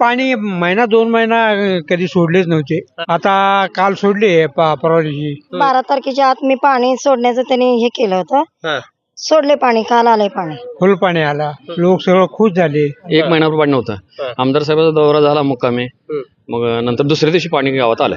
पाणी महिना दोन महिना कधी सोडलेच नव्हते. आता काल सोडले प- परवा दिवशी बारा तारखेच्या आत मी पाणी सोडण्याचं त्यांनी हे केलं होतं. हा. सोडले पाणी काल आलंय पाणी. फुल पाणी आला. लोक सगळं खुश झाले. एक महिनाभर पाणी नव्हतं. आमदार साहेबाचा दौरा झाला मुक्कामी. मग नंतर दुसऱ्या दिवशी पाणी गावात आलं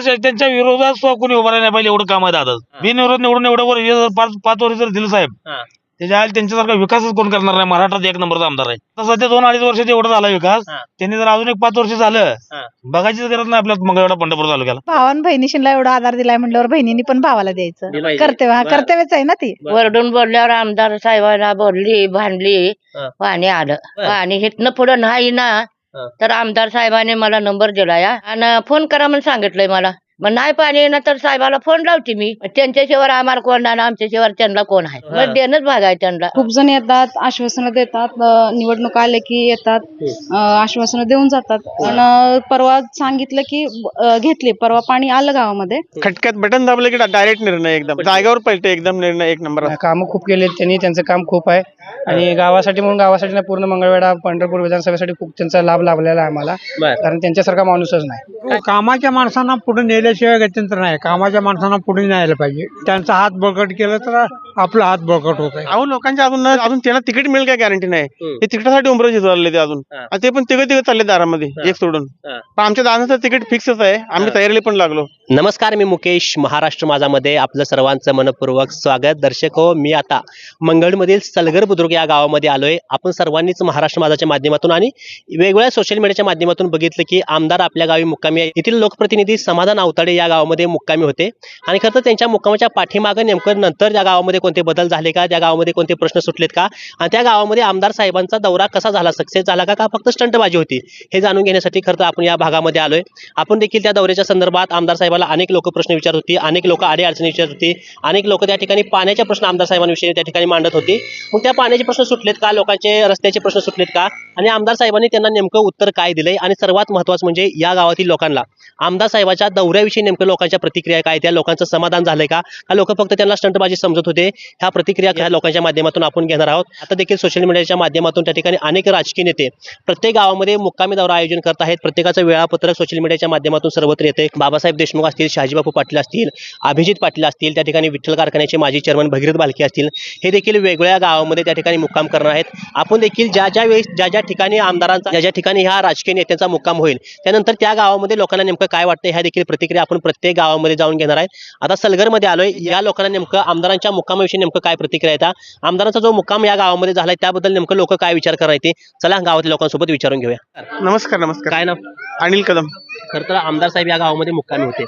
साहेब त्यांच्या विरोधात कोणी उभा नाही पाहिजे एवढं काम आहे दादा. बिनविरोध निवडून एवढं पाच पाच वर्ष जर दिलं साहेब. हा. त्याच्या आधी त्यांच्यासारखा विकासच कोण करणार नाही महाराष्ट्रात एक नंबरचा आमदार आहे आता सध्या दोन अडीच वर्षात एवढा झाला विकास हा. त्यांनी जर अजून एक पाच वर्ष झालं हा. बघायचीच गरज नाही आपल्या मंगळवेढा पंढरपूर तालुक्याला भावान बहिणीशीला एवढा आधार दिलाय म्हटल्यावर बहिणींनी पण भावाला द्यायचं दिलाय. कर्तव्य हा बरं. कर्तव्यच आहे ना ती वरडून बोलल्यावर आमदार साहेबांना बोलली भांडली हा. पाणी आलं बर. पाणी हिथनं पुढं नाही ना हा. तर आमदार साहेबांनी मला नंबर दिला या आणि फोन करा म्हणून सांगितलंय मला मग नाही पाणी येणार तर साहेबाला फोन लावते मी. त्यांच्याशिवाय आम्हाला कोण नाही आणि आमच्याशिवाय त्यांना कोण आहे? हा. मग देणंच भाग आहे त्यांना. खूप जण येतात आश्वासनं देतात. अं, निवडणूक आले की येतात. अं, आश्वासनं देऊन जातात. आणि परवा सांगितलं की अं, घेतली. परवा पाणी आलं गावामध्ये. खटक्यात बटन दाबलं की डायरेक्ट निर्णय एकदम. जागेवर पलटे एकदम निर्णय एक नंबर. कामं खूप केले त्यांनी. त्यांचं काम खूप आहे. आणि गावासाठी म्हणून गावासाठी नाही पूर्ण मंगळवेढा पंढरपूर विधानसभेसाठी खूप त्यांचा लाभ लाभलेला आहे आम्हाला. बर. कारण त्यांच्यासारखा माणूसच नाही. कामाच्या माणसांना पुढे केल्याशिवाय गत्यंतर नाही. कामाच्या माणसांना पुढे न्यायला पाहिजे. त्यांचा हात बळकट केलं तर आपला हात बळकट होत आहे. अहो लोकांच्या अजून ना- अजून त्यांना तिकीट मिळेल काय गॅरंटी नाही? हम्म. ते तिकिटासाठी उमरं चालले ते अजून. हा. आणि ते पण तिघ तिघ चालले दारामध्ये हा. एक सोडून. हा. पण आमच्या दादाचं तिकीट फिक्सच आहे. आम्ही तयारीला पण लागलो. नमस्कार मी मुकेश महाराष्ट्र माझामध्ये आपलं सर्वांचं मनपूर्वक स्वागत. दर्शक हो मी आता मंगळमधील सलगर बुद्रुक या गावामध्ये आलोय. आपण सर्वांनीच महाराष्ट्र माझाच्या माध्यमातून आणि वेगवेगळ्या सोशल मीडियाच्या माध्यमातून बघितलं की आमदार आपल्या गावी मुक्कामी आहे. येथील लोकप्रतिनिधी समाधान आवताडे या गावामध्ये मुक्कामी होते. आणि खरं तर त्यांच्या मुक्कामाच्या पाठीमागं नेमकं नंतर त्या गावामध्ये कोणते बदल झाले का? त्या गावामध्ये कोणते प्रश्न सुटलेत का? आणि त्या गावामध्ये आमदार साहेबांचा दौरा कसा झाला? सक्सेस झाला का? का फक्त स्टंटबाजी होती? हे जाणून घेण्यासाठी खरं तर आपण या भागामध्ये आलोय. आपण देखील त्या दौऱ्याच्या संदर्भात आमदार साहेबाला अनेक लोक प्रश्न विचारत होती अनेक लोक आडे अडचणी विचारत होती अनेक लोक त्या ठिकाणी पाण्याचे प्रश्न आमदार साहेबांविषयी त्या ठिकाणी मांडत होती. मग त्या पाण्याचे प्रश्न सुटलेत का? लोकांचे रस्त्याचे प्रश्न सुटलेत का? आणि आमदार साहेबांनी त्यांना नेमकं उत्तर काय दिलंय? आणि सर्वात महत्वाचं म्हणजे या गावातील लोकांना. आमदार साहेबाच्या दौऱ्याविषयी नेमकं लोकांच्या प्रतिक्रिया काय? त्या लोकांचं समाधान झालंय का लोक फक्त त्यांना स्टंटबाजी समजत होते? ह्या प्रतिक्रिया ह्या लोकांच्या माध्यमातून आपण घेणार आहोत. आता देखील सोशल मीडियाच्या माध्यमातून त्या ठिकाणी अनेक राजकीय नेते प्रत्येक गावामध्ये मुक्कामी दौरा आयोजन करत आहेत. प्रत्येकाचं वेळापत्रक सोशल मीडियाच्या माध्यमातून सर्वत्र येते बाबासाहेब देशमुख असतील शहाजीबापू पाटील असतील अभिजित पाटील असतील त्या ठिकाणी विठ्ठल कारखान्याचे माजी चेअरमन भगीरथ बालके असतील. हे देखील वेगवेगळ्या गावामध्ये त्या ठिकाणी मुक्काम करणार आहेत. आपण देखील ज्या ज्या वेळेस ज्या ज्या ठिकाणी आमदारांचा ज्या ज्या ठिकाणी ह्या राजकीय नेत्यांचा मुक्काम होईल त्यानंतर त्या गावामध्ये लोकांना नेमकं काय वाटतं ह्या देखील प्रतिक्रिया आपण प्रत्येक गावामध्ये जाऊन घेणार आहे. आता सलगरमध्ये आलोय. या लोकांना नेमकं आमदारांच्या मुक्कामाविषयी नेमकं काय प्रतिक्रिया येतात? आमदारांचा जो मुक्काम या गावामध्ये झालाय त्याबद्दल नेमकं लोक काय विचार ते? चला गावातील लोकांसोबत विचारून घेऊया. नमस्कार नमस्कार. काय नाव? अनिल कदम. खरं तर आमदार साहेब या गावामध्ये मुक्कामी होते.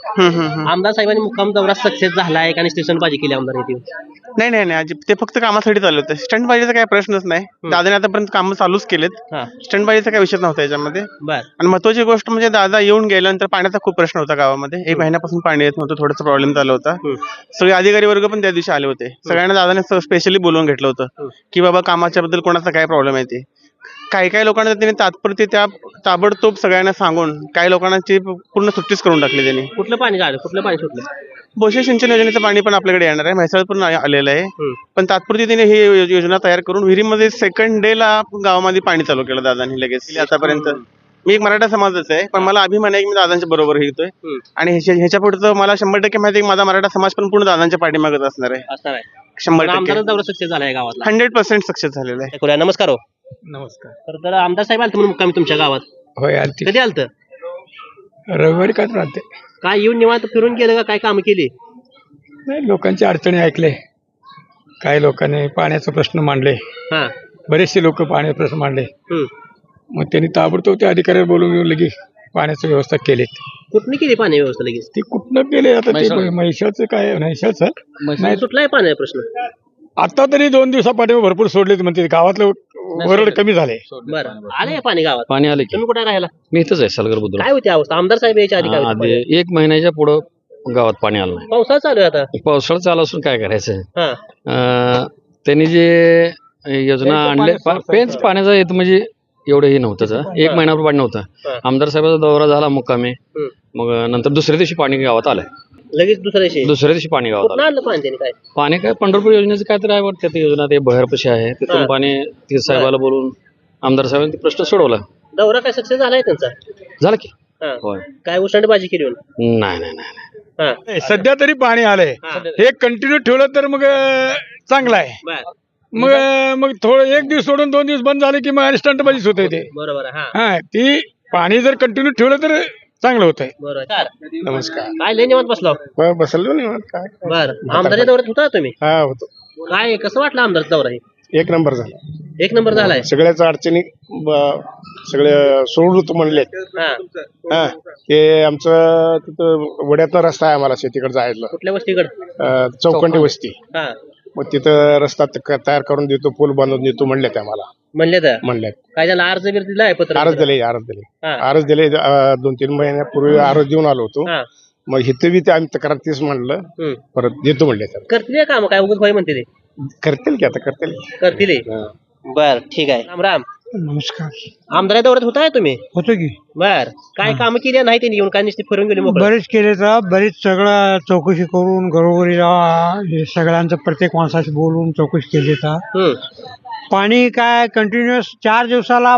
आमदार साहेबांनी मुक्काम दौरा सक्सेस झालाय आणि स्टेशनबाजी केली आमदार येथे नाही नाही नाही अजिब- ते फक्त कामासाठी चालले होते. स्टंट बाजीचा काही प्रश्नच नाही. दादाने आतापर्यंत कामं चालूच केलेत. हा. स्टंट बाजीचा काही विषय नव्हता याच्यामध्ये. बर. आणि महत्वाची गोष्ट म्हणजे दादा येऊन गेल्यानंतर पाण्याचा खूप प्रश्न होता गावामध्ये. एक महिन्यापासून पाणी येत नव्हतं थोडासा प्रॉब्लेम झाला होता. हम्म. सगळे अधिकारी वर्ग पण त्या दिवशी आले होते. सगळ्यांना दादाने स्पेशली बोलवून घेतलं. होतं की बाबा कामाच्या बद्दल कोणाचा काय प्रॉब्लेम आहे ते. काही काही लोकांना त्यांनी तात्पुरते त्या ताबडतोब सगळ्यांना सांगून काही लोकांची पूर्ण सुट्टीच करून टाकली त्यांनी. कुठलं पाणी झालं कुठलं पाणी सुटलं? बोशे सिंचन योजनेचं पाणी पण आपल्याकडे येणार आहे म्हैसाळ पण आ- आलेलं आहे. हम्म. पण तात्पुरती त्यांनी ही यो- योजना तयार करून विहिरीमध्ये सेकंड डे ला गावामध्ये पाणी चालू केलं दादांनी लगेच आतापर्यंत. मी एक मराठा समाजाचा आहे पण मला अभिमान आहे की मी दादांच्या बरोबर येतोय हम्म. आणि ह्याच्या ह्याच्या पुढचं मला शंभर टक्के माहिती आहे की माझा मराठा समाज पण पूर्ण दादांच्या पाठीमागत असणार आहे. असणार आहे. शंभर टक्के. दौरा सक्सेस झालाय गावातला. हंड्रेड पर्सेंट सक्सेस झालेला आहे. नमस्कार हो. नमस्कार. तर आमदार साहेब आलते म्हणून मुक्कामी तुमच्या गावात. होय आलती. कधी आलत? रविवारी काय राहते. काय येऊन निवांत फिरून गेलं का? काय कामं केली? नाही लोकांची अडचणी ऐकले. काही लोकांनी पाण्याचा प्रश्न मांडले. हा. बरेचसे लोक पाण्याचा प्रश्न मांडले. हम्म. मग त्यांनी ताबडतोब त्या अधिकाऱ्याला बोलून घेऊन लगे पाण्याची व्यवस्था केलीत. कुठली केली पाणी व्यवस्था लगेच? ते कुठनं केले? आता ते म्हैशाचं काय? म्हैशाचं नाही. सुटलाय पाणी प्रश्न. आता तरी दोन दिवसापाठी भरपूर सोडलेत म्हणते. गावातलं वरड कमी झाले. बरं. आले पाणी गावात? पाणी आले की. तुम्ही कुठे राहिला? मी इथंच आहे सलगर बुद्रुक. काय होती अवस्था? आमदार साहेब यायच्या आधी काय होती? पाणी? आधी एक महिन्याच्या पुढं गावात पाणी आलं नाही. पावसाळा चालू आहे आता. पावसाळा चालू असून काय करायचं? हा. अं, त्यांनी जे योजना आणले पेच पाण्याचं येत म्हणजे एवढं हे नव्हतं जा. एक महिनाभर पाणी नव्हतं. आमदार साहेबाचा दौरा झाला मुक्कामी. हम्म. मग नंतर दुसऱ्या दिवशी पाणी गावात आलं लगेच दुसऱ्या दिवशी. दुसऱ्या दिवशी पाणी गावात कुठं आलं आणलं पाणी त्याने काय? पाणी काय पंढरपूर योजनेचं काय तर आहे वाटतं ते योजना ते बहरपशी आहे हा. तिथून पाणी ते साहेबाला बोलून आमदार साहेबांनी ते प्रश्न सोडवला. दौरा काय सक्सेस झालाय त्यांचा? झालं की. हा. होय. काय उष्णबाजी केली नाही नाही नाही हा. सध्या तरी पाणी आलंय. हा. हे कंटिन्यू ठेवलं तर मग अं, चांगलं आहे. बर. मग अं, मग थोडं एक दिवस सोडून दोन दिवस बंद झाले की मग स्टंट बाजीच होते ते. बरोबर आहे, हा. हा ती पाणी जर कंटिन्यू ठेवलं तर चांगलं होत आहे बरोबर. नमस्कार. काय लय निवांत बसलो? बसलो नाही काय बर. आमदारच्या दौऱ्यात होता तुम्ही? हा होतो. काय कसं वाटलं आमदारचा दौरा हे? एक नंबर झाला. एक नंबर झालाय? सगळ्याच अडचणी ब- सगळे सोडून होतो म्हणले. हा. हा ते आमचं तिथं वड्यातनं रस्ता आहे आम्हाला शेतीकडे जायला. कुठल्या गोष्टीकडे अं, चौखंडी वस्ती. हा. मग तिथं रस्ता त- तयार करून देतो पूल बांधून देतो म्हणले ते आम्हाला म्हणले तर म्हणले. काय त्याला अर्ज बिर्ज दिलाय पत्र अर्ज दिले अर्ज दिले हा. अर्ज दिले अं, दोन तीन महिन्यापूर्वी अर्ज देऊन आलो होतो. हा. मग इथं बी ते आम्ही तक्रार तीच म्हणलं. हम्म. परत देतो म्हणले तर करतील काम काय उगत भाई म्हणते ते. करतील की आता करतील. करतील हे. बर ठीक आहे. राम राम. नमस्कार. आमदार दौऱ्यात होताय तुम्ही? होतो की. बर. काय काम केली नाही त्यांनी येऊन? काय नुसती फिरून गेली मोकळं. बरेच केले तर बरीच सगळं चौकशी करून घरोघरी जा- हे सगळ्यांचं प्रत्येक माणसाशी बोलून चौकशी केली तर. हम्म. पाणी काय कंटिन्युअस चार दिवसाला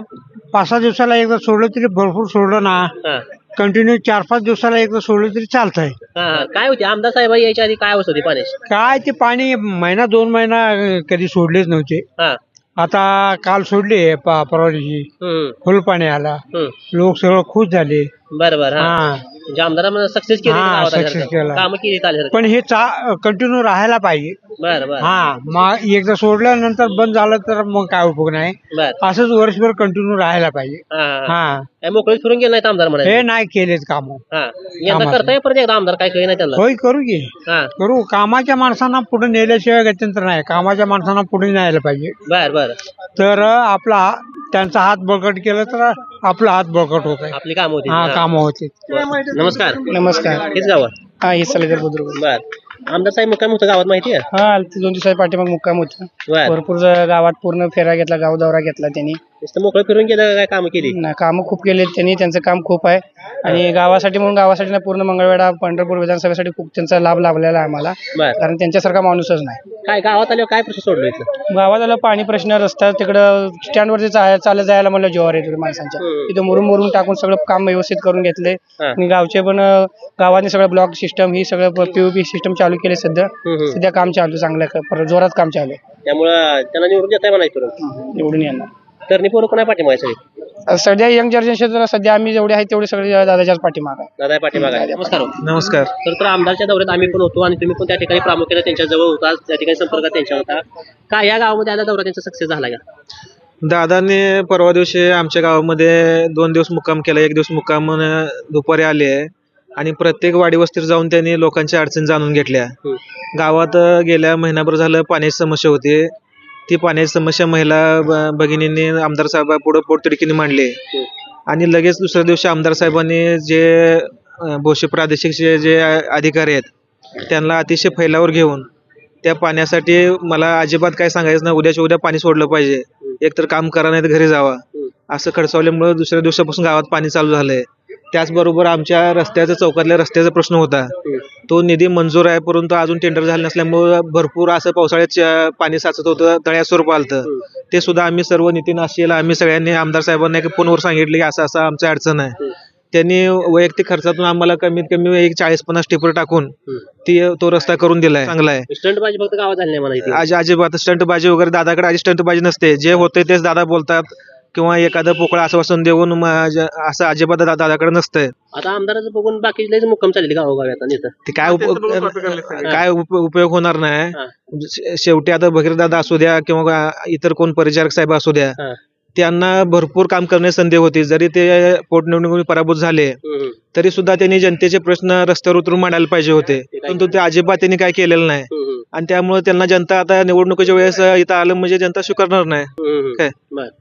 पाच सहा दिवसाला एकदा सोडलं तरी भरपूर सोडलं ना. हा. कंटिन्यू चार पाच दिवसाला एकदा सोडलं तरी चालतंय. हा, हा. काय होती? आमदार साहेब यायच्या आधी काय अवस्था होती पाण्याची? काय ते पाणी महिना दोन महिना अं, कधी सोडलेच नव्हते. हा. आता काल सोडले प- परवा दिवशी हम्म. फुल पाणी आला. हम्म. लोक सगळं खुश झाले. बर बर हा. हा. म्हणजे आमदार सक्सेस केली हा, success केलं. काम केली चालेल पण हे कंटिन्यू राहायला पाहिजे. बर बर. हा मग एकदा सोडल्यानंतर बंद झालं तर मग काय उपयोग नाही. बर. असंच वर्षभर कंटिन्यू राहायला पाहिजे. हा, हा, काय मोकळीत फिरून गेले नाहीत आमदार म्हणाले हे नाही केलेत काम. हा. यंदा. करताय परत एकदा आमदार काय काही नाही त्यांना. होय करू की. हा. करू. कामाच्या माणसांना पुढे नेल्याशिवाय गत्यंतर नाही. कामाच्या माणसांना पुढे न्यायला पाहिजे. बर बर. तर आपला त्यांचा हात बळकट केलं तर आपला हात बळकट होत आहे. आपली काम होती. हा हा. काम होते. नमस्कार. नमस्कार. हेच गावात हा हे सलगर बुद्रुक. बर. आमदार साहेब मुक्काम होतं गावात माहिती आहे? हा आलते दोन दिवसाच्या पाठीमाग मुक्काम होतं. बर. भरपूर गावात पूर्ण फेरा घेतला गाव दौरा घेतला त्यांनी. नुसतं मोकळं फिरून गेलं काय काम केली? ना कामं खूप केले त्यांनी त्यांचं काम खूप आहे. आणि गावासाठी म्हणून गावासाठी ना पूर्ण मंगळवेढा पंढरपूर विधानसभेसाठी खूप त्यांचा लाभ लाभलेला आहे आम्हाला. बर. कारण त्यांच्यासारखा माणूसच नाही. काय गावात आल्यावर काय प्रश्न सोडलो इथं? गावात आलं पाणी प्रश्न रस्ता तिकडं स्टँडवरती चा- चालत जायला म्हणलं जोर आहे तिकडे माणसांच्या. हम्म. तिथं मुरुम मुरुम टाकून सगळं काम व्यवस्थित करून घेतले. हा. आणि गावचे पण अं, गावाने सगळं ब्लॉक सिस्टम ही सगळं पीओपी सिस्टम चालू केले सध्या. हम्म, हम्म. सध्या काम चालू आहे चांगलं आहे. परत जोरात काम चालू आहे. त्यामुळं त्यांना निवडून देताय म्हणायचं फिरून निवडून येणार. तरणी पोरं कोणा पाठिंबा आहे सगळी? आता सध्या यंग जनरेशन सध्या आम्ही जेवढे आहे तेवढे सगळे दादाच्याच पाठीमाग आहे. दादा पाठिंबा आहे. नमस्कार. हो. नमस्कार. तर तर आमदारच्या दौऱ्यात आम्ही पण होतो आणि तुम्ही पण त्या ठिकाणी प्रामुख्याने त्यांच्या जवळ होता त्या ठिकाणी संपर्कात त्यांच्या होता. काय या गावामध्ये आला दौरा त्यांचा सक्सेस झाला का? दादाने परवा दिवशी आमच्या गावामध्ये दोन दिवस मुक्काम केला एक दिवस मुक्काम अं, दुपारी आले आहे. आणि प्रत्येक वाडी वस्तीवर जाऊन त्यांनी लोकांच्या अडचणी जाणून घेतल्या. गावात अं, गेल्या महिनाभर झालं पाण्याची समस्या होती. ती पाण्याची समस्या महिला ब- भगिनींनी आमदार साहेबा पुढे पोटतिडकीने मांडली. आणि लगेच दुसऱ्या दिवशी आमदार साहेबांनी जे अं, भोसे प्रादेशिकचे जे अधिकारी आहेत त्यांना अतिशय फैलावर घेऊन त्या पाण्यासाठी मला अजिबात काय सांगायचं नाही. उद्याच्या उद्या पाणी सोडलं पाहिजे. एकतर काम करा नाही तर घरी जावा. असं खडसावल्यामुळे दुसऱ्या दिवसापासून गावात पाणी चालू झालंय. त्याचबरोबर आमच्या रस्त्याचा चौकातल्या रस्त्याचा प्रश्न होता. तो निधी मंजूर आहे परंतु अजून टेंडर झालं नसल्यामुळं भरपूर असं पावसाळ्यात पाणी साचत होतं तळ्या स्वरूप आलतं. ते सुद्धा आम्ही सर्व नितीन आशिला आम्ही सगळ्यांनी आमदार साहेबांना एक फोनवर सांगितलं की असं असं आमचं अडचण आहे. त्यांनी वैयक्तिक खर्चातून आम्हाला कमीत कमी एक चाळीस पन्नास टिपर टाकून ती तो रस्ता करून दिलाय चांगला आहे. स्टंट बाजी फक्त गावात झाली नाही आज अजिबात स्टंटबाजी वगैरे दादाकडे आधी स्टंटबाजी नसते. जे होते तेच दादा बोलतात. किंवा एखादं पोकळ आश्वासन देऊन असं अजिबात दा- दादाकडे नसतंय आता आमदाराचं बघून बाकी लयच मुक्काम चालली गावोगावी आता नेतं ते काय उप- काय उप- उपयोग होणार नाही हा. शे- शेवटी आता भगीर दादा असू द्या किंवा इतर कोण परिचारक साहेब असू द्या हा. त्यांना भरपूर काम करण्याची संधी होती. जरी ते पोटनिवडणुकीत पराभूत झाले तरी सुद्धा त्यांनी जनतेचे प्रश्न रस्त्यावर उतरून मांडायला पाहिजे होते. परंतु ते अजिबात त्यांनी काय केलेलं नाही. आणि त्यामुळे त्यांना जनता आता निवडणुकीच्या वेळेस इथं आलं म्हणजे जनता स्वीकारणार नाही. काय.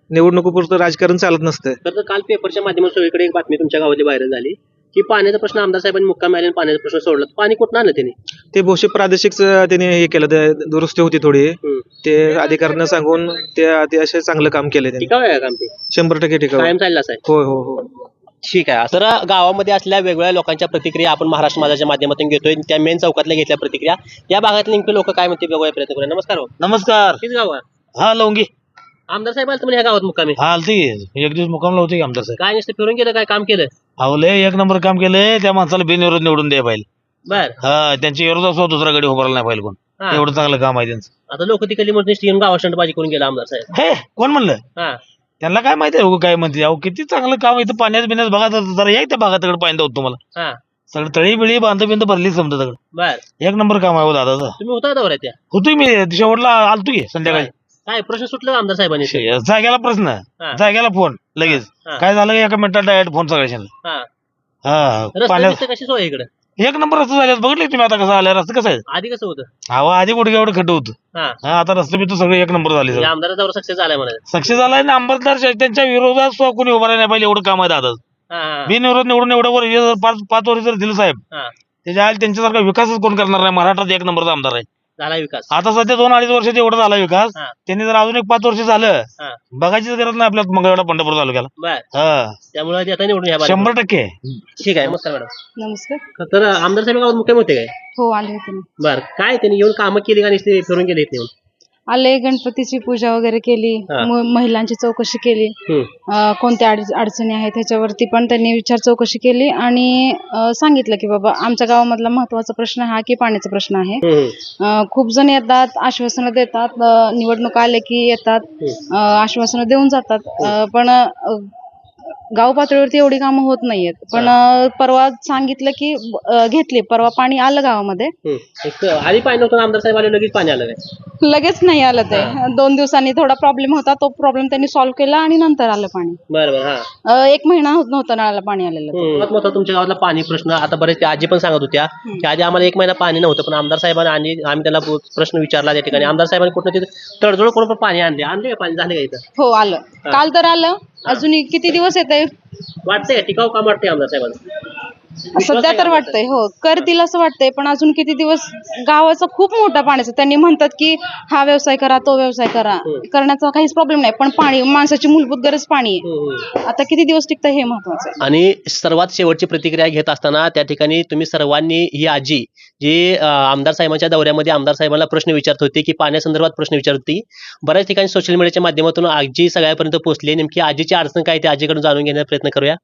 निवडणुकीपुरतं राजकारण चालत नसतं तर काल पेपरच्या माध्यमातून एक बातमी तुमच्या गावातली व्हायरल झाली. की पाण्याचा प्रश्न आमदार साहेबांनी मुक्काम आले आणि पाण्याचा प्रश्न सोडला. पाणी कुठं आणलं त्यांनी ते भोसे प्रादेशिक त्यांनी हे केलं ते दुरुस्ती होती थोडी. ते अधिकाऱ्यांना सांगून ते अतिशय चांगलं काम केलं त्यांनी. टिकाव आहे का काम ते? शंभर टक्के कायम चाललाच आहे होय हो हो ठीक आहे. तर गावामध्ये असलेल्या वेगवेगळ्या लोकांच्या प्रतिक्रिया आपण महाराष्ट्र माझाच्या माध्यमातून घेतोय. त्या मेन चौकातल्या घेतल्या प्रतिक्रिया. या भागातले नेमके लोक काय म्हणते बघूया प्रयत्न करूया. नमस्कार हो नमस्कार. किती गाव आहे? हा लवंगी. आमदार साहेब आलते म्हणे ह्या गावात मुक्कामी. हा आलती. एक दिवस मुकामला होते की आमदार साहेब. काय नुसतं फिरून गेलं काय काम केलं? लय एक नंबर काम केलंय त्या माणसाला बिनविरोध निवडून द्या पाहिजे बर. हा त्यांच्या विरोधात सुद्धा दुसरा गडी उभारला नाही पाहिजे कोण. हा. एवढं चांगलं काम आहे त्यांचं. आता लोक तिकडली म्हणून येऊन गावात स्टंटबाजी करून गेला आमदार साहेब. हे कोण म्हणलं? हा. त्यांना काय माहिती आहे काय म्हणते? अहो किती चांगलं काम इथं पाण्यात बिण्यात बघा तर जरा या त्या भागात पाणी देऊ तुम्हाला. हा. सगळं तळी बिळी बांध बिंद भरली समजा बर. एक नंबर काम आहे हो दादाचं तुम्ही होता दौऱ्यात त्या? होतोय मी. शेवटला आलतो की संध्याकाळी. काय प्रश्न सुटला आमदार साहेबांनी जाग्याला प्रश्न. हा. जाग्याला फोन लगेच. हा. काय झालं एका मिनिटात डायरेक्ट फोन सगळ्याच्या हा. हा रस्ते पाण्यात बिस्ते कशी सोय इकडे? एक नंबर रस्ता झाल्यात बघितले तुम्ही आता कसं आलं? रस्ता कसं आहे आधी कसं होतं? हवा आधी गुडघे एवढं खड्डं होतं. हा. हा आता रस्ते बिस्ते सगळे एक नंबर झाले म्हणजे आमदाराचा दौरा सक्सेस झालाय म्हणायचं. सक्सेस झालाय ना अंबरदार शे- त्यांच्या विरोधात सुद्धा कोणी उभा नाही पाहिजे एवढं काम आहे दादा हा हा, बिनविरोध निवडून एवढं वर हे जर पाच पाच वर्ष जर दिलं साहेब हा. त्याच्या आधी त्यांच्यासारखा विकासच कोण करणार नाही? महाराष्ट्रात एक नंबरचा आमदार आहे. झाला विकास. आता सध्या दोन अडीच वर्षात एवढा झाला विकास. हा. त्यांनी जर अजून एक पाच वर्ष झालं हा. बघायचीच गरज नाही आपल्या मंगळवेढा पंढरपूर तालुक्याला. बर. हा. त्यामुळे आता निवडून ह्या शंभर टक्के. ठीक आहे नमस्कार मॅडम. नमस्कार. तर आमदार साहेब गावात होते काय? हो आले होते ना. बर. काय त्यांनी येऊन कामं केली का नुसते फिरून गेले इथे येऊन आले गणपतीची पूजा वगैरे केली हा. म- महिलांची चौकशी केली हम्म. अं, कोणत्या अडी- अडचणी आहेत त्याच्यावरती पण त्यांनी विचार चौकशी केली आणि अं, सांगितलं की बाबा आमच्या गावामधला महत्त्वाचा प्रश्न हा की पाण्याचा प्रश्न आहे हम्म. अं, खूप जण येतात आश्वासनं देतात अं, निवडणूक आले की येतात अं, आश्वासनं देऊन जातात अं, पण अं, गाव पातळीवरती एवढी कामं होत नाहीयेत. पण परवा सांगितलं की अं, घेतली. परवा पाणी आलं गावामध्ये. हम्म. एक आधी पाणी नव्हतं आमदार साहेब आले लगेच पाणी आलं काय लगेच नाही आलं ते. दोन दिवसांनी थोडा प्रॉब्लेम होता तो प्रॉब्लेम त्यांनी सॉल्व्ह केला आणि नंतर आलं पाणी. बरं बरं हा. अं, एक महिना होत नव्हतं नळाला पाणी आलेलं ते. सर्वात मोठा तुमच्या गावातला पाणी प्रश्न आता बरेच आजी पण सांगत होत्या की आधी आम्हाला एक महिना पाणी नव्हतं पण आमदार साहेबांनी आणि आम्ही त्याला पु- प्रश्न विचारला त्या ठिकाणी. आमदार साहेबांनी कुठं तिथे तडजोड करून पण पाणी आणले. आणले का पाणी? झाले का इथं? हो आलं. काल तर आलं. अजून किती दिवस येत वाटतंय टिकाऊ काम वाटतंय आमदार साहेबांना सध्या तर वाटतंय हो. करतील असं वाटतंय पण अजून किती दिवस गावाचा खूप मोठा पाण्याचा त्यांनी म्हणतात की हा व्यवसाय करा तो व्यवसाय करा. करण्याचा काहीच प्रॉब्लेम नाही पण पाणी माणसाची मूलभूत गरज पाणी आहे. आता किती दिवस टिकतं हे महत्वाचं आहे? आणि सर्वात शेवटची प्रतिक्रिया घेत असताना त्या ठिकाणी तुम्ही सर्वांनी ही आजी जी आमदार साहेबांच्या दौऱ्यामध्ये आमदार साहेबांना प्रश्न विचारत होती की पाण्यासंदर्भात प्रश्न विचारत होती. बऱ्याच ठिकाणी सोशल मीडियाच्या माध्यमातून आजी सगळ्यापर्यंत पोहोचली. नेमकी आजीची अडचण काय ते आजीकडून जाणून घेण्याचा प्रयत्न करूया.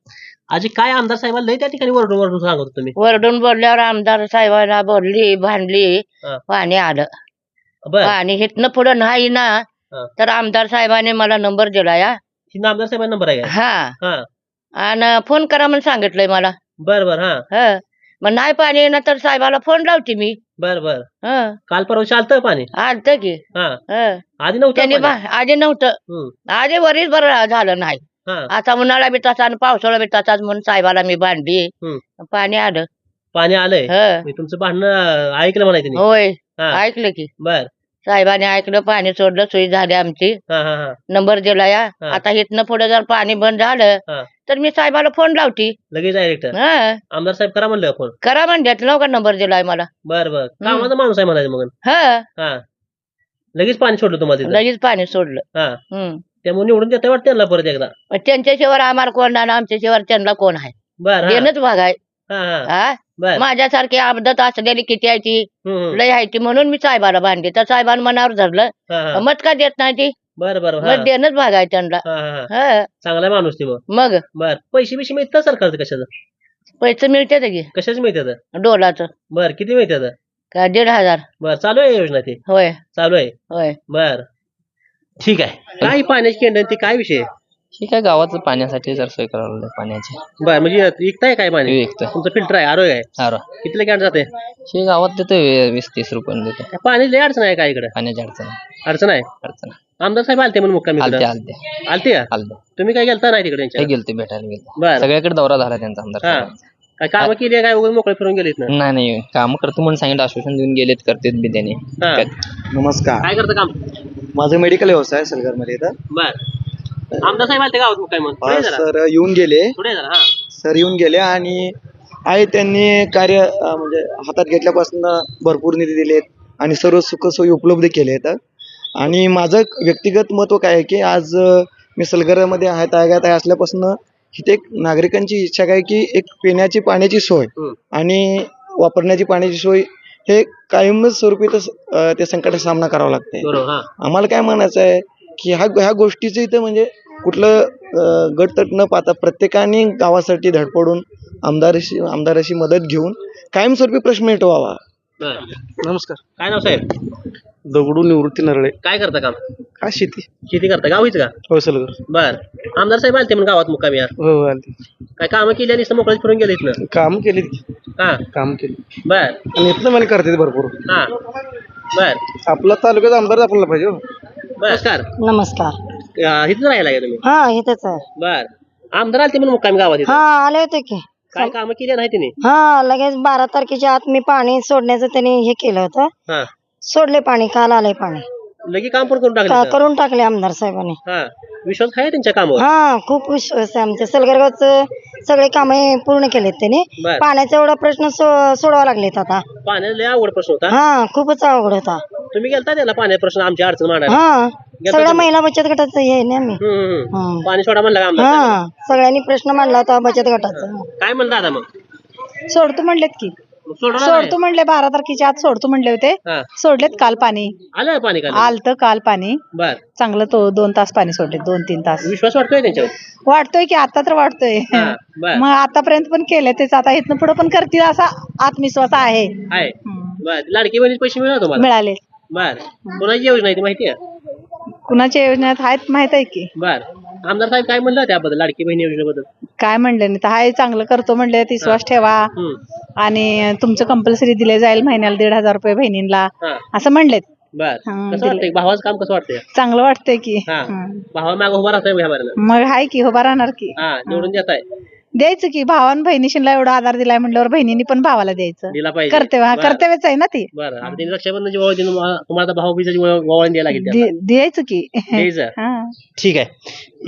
आजी काय आमदार साहेबांना लय त्या ठिकाणी वरडून वरडून सांगत होता तुम्ही? वरडून बोलल्यावर आमदार साहेबांना बोलली भांडली हा. पाणी आलं. बर. पाणी हिथनं पुढं नाही ना हा. तर आमदार साहेबांनी मला नंबर दिला या आमदार साहेबांना नंबर आहे का? हा. हा. आणि फोन करा म्हणून सांगितलंय मला. बर बर हा. ह. मग नाही पाणी येणार तर साहेबाला फोन लावते मी. बर बर. ह. काल परवा चालतं पाणी? आलत की. हा. ह. आधी नव्हतं त्यांनी पाणी. बा- आधी नव्हतं. हम्म. आधी वरीच बरं झालं नाही. हा. आता उन्हाळा बी तसा आणि पावसाळा बी तसाच म्हणून साहेबाला मी बांधली हम्म. पाणी आलं. पाणी आलंय? ह. मी तुमचं भांडणं ऐकलं म्हणायचं. होय. हा. ऐकलं की. बर. साहेबांनी ऐकलं पाणी सोडलं सोयी झाली आमची. हा हा हा. नंबर दिला या. हा. आता इथनं पुढे जर पाणी बंद झालं हा. तर मी साहेबाला फोन लावती. लगेच डायरेक्ट? हा. आमदार साहेब करा म्हणलं फोन. करा म्हणल्यात लवकर नंबर दिलाय मला. बर बर. कामाचा माणूस आहे म्हणायचं मग. हा. हा. लगेच पाणी सोडलं तुम्हाला तिथं? लगेच पाणी सोडलं. हा. हम्म. त्यामुळे निवडून देता वाटतं त्यांना परत एकदा. मग त्यांच्याशिवाय आम्हाला कोण आणि आमच्याशिवाय त्यांना कोण आहे? बर देणंच भाग आहे हा हा. हा? बर. माझ्यासारखी अपदत असलेली किती आहे ती. लय आहे ती म्हणून मी साहेबाला बांधली तर साहेबानं मनावर धरलं. मत का देत नाही ती? बर बर देणंच भाग आहे त्यांना. हा, चांगला माणूस ती मग. मग? बर. पैसे बिशे मिळतात सरकारचं कशाचं? पैसे मिळते की. कशाच मिळतात? डोलाचं. बर किती मिळतात? का दीड हजार. बर चालू आहे योजना ती? होय. चालू आहे? होय. बर. ठीक आहे. काय पाण्याची केंद्र ती काय विषय आहे? ही काय गावाचं पाण्यासाठी जर सोय करावं लागेल पाण्याची. बर म्हणजे विकताय काय पाणी? विकतोय. तुमचं फिल्टर आहे आरोग्य आहे. अरे किती कॅन्ट जाते? हे गावात देतो वीस तीस रुपये देतो पाणी लय अडचण आहे काय इकडे? पाण्याची अडचण आहे. अडचण आहे? अडचण आहे. आमदार साहेब आलते म्हणून मुक्कामी आलते इकडं. आलते. आलते का? आलते. तुम्ही काय गेलता नाही तिकडे त्यांच्या गेलते भेटायला गेलते. बर. सगळ्याकडे दौरा झाला त्यांचा आमदार हा. साहेबांचा. काय कामं केली आहे काय? उगाच मोकळे फिरून गेलीत ना? नाही नाही. काम करतो म्हणून सांगितलं आश्वासन देऊन गेलेत करतेत बी त्याने हा. नमस्कार. काय करतं काम? माझं मेडिकल व्यवसाय आहे सलगरमध्ये इथं. बर. आमदार साहेब आलते गावात मुक्कामी म्हणून? पुढे अं, जरा. सर येऊन गेले. पुढे हा. सर येऊन गेले आणि आहे त्यांनी कार्य अं, म्हणजे हातात घेतल्यापासून भरपूर निधी दिलेत आणि सर्व सुखसोयी उपलब्ध केले आहेत आणि माझं व्यक्तिगत महत्त्व काय आहे की आज अं, मी सलगरमध्ये आहे तागात आहे असल्यापासून इथे एक नागरिकांची इच्छा काय की एक पिण्याची पाण्याची सोय हम्म. आणि वापरण्याची पाण्याची सोय हे कायमच स्वरूपी तस- त्या संकटाचा सामना करावा लागते बरोबर हा. आम्हाला काय म्हणायचं आहे की ह्या ह्या गोष्टीचं इथं म्हणजे कुठलं अं, गटतट न पाहता प्रत्येकाने गावासाठी धडपडून आमदाराशी आमदाराशी मदत घेऊन कायमस्वरूपी प्रश्न मिटवावा. नमस्कार. काय नाव साहेब? दगडू निवृत्ती नरळे. काय करता काम? काय शेती? शेती करता? गावीच का? हो सलगर. बर. आमदार साहेब आलते म्हणून गावात मुक्कामी यार. हो हो आली काय कामं केली आणि मोकळीच फिरून गेले इथनं? काम केली. हा. काम केली. बर. आणि इथलं मला करते भरपूर. हा. बर. आपला तालुक्यात आमदार आपल्याला पाहिजे हो. नमस्कार. नमस्कार. अं, इथं राहायला का तुम्ही? हा इथंच आहे. बर. आमदार आलते म्हणून मुक्कामी गावात इथं. हा आले होते की. काय कामं केली नाही तिने? हा लगेच बारा तारखेच्या आत मी पाणी सोडण्याचं त्यांनी हे केलं होतं. हा. सोडले पाणी काल आले पाणी. लगे काम पण करून का- टाकले करून टाकले आमदार साहेबांनी. हा विश्वास आहे त्यांच्या कामावर? हा खूप विश्वास आहे आमच्या. सलगरगावचं सगळे कामे पूर्ण केलेत त्यांनी. बर. पाण्याचा एवढा प्रश्न सो- सोडवा लागलेत आता. पाण्याला लय आवड प्रश्न होता. हा खूपच अवघड होता. तुम्ही गेलता त्याला पाण्याचा प्रश्न आमची अडचण मांडायला? हा सगळ्या? महिला बचत गटाचं हे आहे ना मी हम्म, हम्म. हम्म. पाणी सोडा म्हणला आमदार? हा सगळ्यांनी प्रश्न मांडला होता बचत गटाचा. काय म्हणला दादा मग? सोडतो म्हणलेत की. सोडतो म्हणले बारा तारखेच्या आत सोडतो म्हणले होते. हा. सोडलेत काल पाणी. आलं पाणी का? आलत काल पाणी. बर. चांगलं तो दोन तास पाणी सोडले दोन तीन तास. विश्वास वाटतोय त्यांच्यावर? वाटतोय की आता तर वाटतोय. हा, बर. मग आतापर्यंत पण केले तेच आता इथनं पुढे पण करतील असा आत्मविश्वास आहे. आहे. बर लाडकी बहिणी पैसे मिळाले तुम्हाला? मिळाले. बर. कोणाची योजना आहे ती माहिती आहे? कुणाच्या योजनेत आहेत माहीत आहे की? बर. आमदार साहेब काय म्हणलं त्याबद्दल लाडकी बहिणी योजनेबद्दल? काय म्हणले नाही तर हाय चांगलं करतो म्हणले विश्वास ठेवा. हम्म. आणि तुमचं कंपल्सरी दिले जाईल महिन्याला दीड हजार रुपये बहिणींना हा. असं म्हणलेत. बर. हा, कसं दिले. वाटतंय? भावाचं काम कसं वाटतंय? चांगलं वाटतंय की. हा. हं. भावा माग उभा राहतोय ह्या बरं मग हाय की उभा राहणार की. हा निवडून देत आहे द्यायचं की भावान बहिणीशीला एवढा आधार दिलाय म्हणल्यावर बहिणीनी पण भावाला द्यायचं. दिला पाहिजे. कर्तव्य हा बरं. कर्तव्यच आहे ना ती. बरं. आता त्यांनी रक्षाबंधनची ओवाळ दिली तुम्हाला तुम्हाला आता भाऊबीजाची ओवाळण द्यायला लागेल त्यांना. दे- द्यायचं की. द्यायचं. हा. ठीक आहे.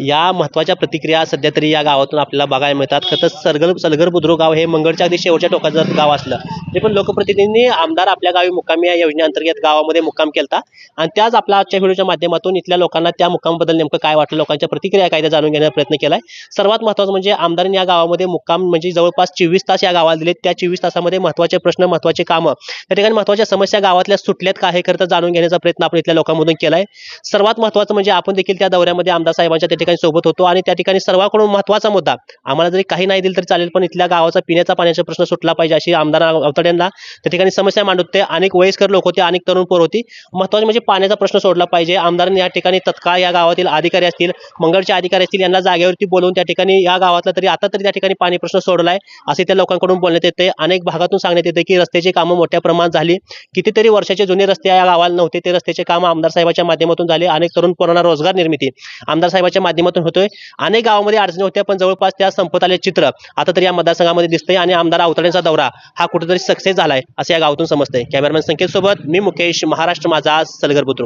या महत्त्वाच्या प्रतिक्रिया सध्या तरी या गावातून आपल्याला बघायला मिळतात. खरं तर सरगर सलगर बुद्रुक गाव हे मंगळच्या अगदी शेवटच्या टोकाचं जर गाव असलं ते पण लोकप्रतिनिधींनी आमदार आपल्या गावी मुक्कामी या योजनेअंतर्गत गावामध्ये मुक्काम केलता. आणि त्याच आपल्या आजच्या व्हिडिओच्या माध्यमातून इथल्या लोकांना त्या मुक्कामाबद्दल नेमकं काय वाटलं? लोकांच्या प्रतिक्रिया काय त्या जाणून घेण्याचा प्रयत्न केलाय. सर्वात महत्त्वाचं म्हणजे आमदारांनी या गावामध्ये मुक्काम म्हणजे जवळपास चोवीस तास या गावाला दिलेत. त्या चोवीस तासामध्ये महत्त्वाचे प्रश्न महत्त्वाचे कामं. त्या ठिकाणी महत्त्वाच्या समस्या गावातल्या सुटल्यात का हे जाणून घेण्याचा प्रयत्न आपण इथल्या लोकांमधून केलाय. सर्वात महत्त्वाचं म्हणजे आपण देखील त्या दौऱ्यामध्ये आमदार साहेबांच्या त्या ठिकाणी सोबत होतो आणि त्या ठिकाणी सर्वांकडून महत्त्वाचा मुद्दा आम्हाला जरी काही नाही दिलं तरी चालेल पण इथल्या गावाचा पिण्याचा पाण्याचा प्रश्न सुटला पाहिजे अशी आमदार अवतड्यांना त्या ठिकाणी समस्या मांडत होते. अनेक वयस्कर लोक होते अनेक तरुण पोर होती. महत्त्वाचे म्हणजे पाण्याचा प्रश्न सोडला पाहिजे. आमदारांनी या ठिकाणी तत्काळ या गावातील अधिकारी असतील मंगळचे अधिकारी असतील यांना जागेवरती बोलवून त्या ठिकाणी या गावातला तरी आता तरी त्या ठिकाणी पाणी प्रश्न सोडलाय. असे त्या लोकांकडून बोलण्यात येते अनेक भागातून सांगण्यात येते की रस्त्याची कामं मोठ्या प्रमाणात झाली. कितीतरी वर्षाचे जुने रस्ते या गावाला नव्हते. ते रस्त्याचे काम आमदार साहेबाच्या माध्यमातून झाले. अनेक तरुण पोरांना रोजगार निर्मिती आमदार साहेबाच्या माध्यमातून होतोय. अनेक गावामध्ये अडचणी होत्या पण जवळपास त्या संपत आले चित्र आता तरी या मतदारसंघामध्ये दिसतंय आणि आमदार अवतड्यांचा दौरा हा कुठेतरी सक्सेस झालाय असं या गावातून समजतंय. कॅमेरामॅन संकेत सोबत मी मुकेश महाराष्ट्र माझा सलगर बुद्रुक.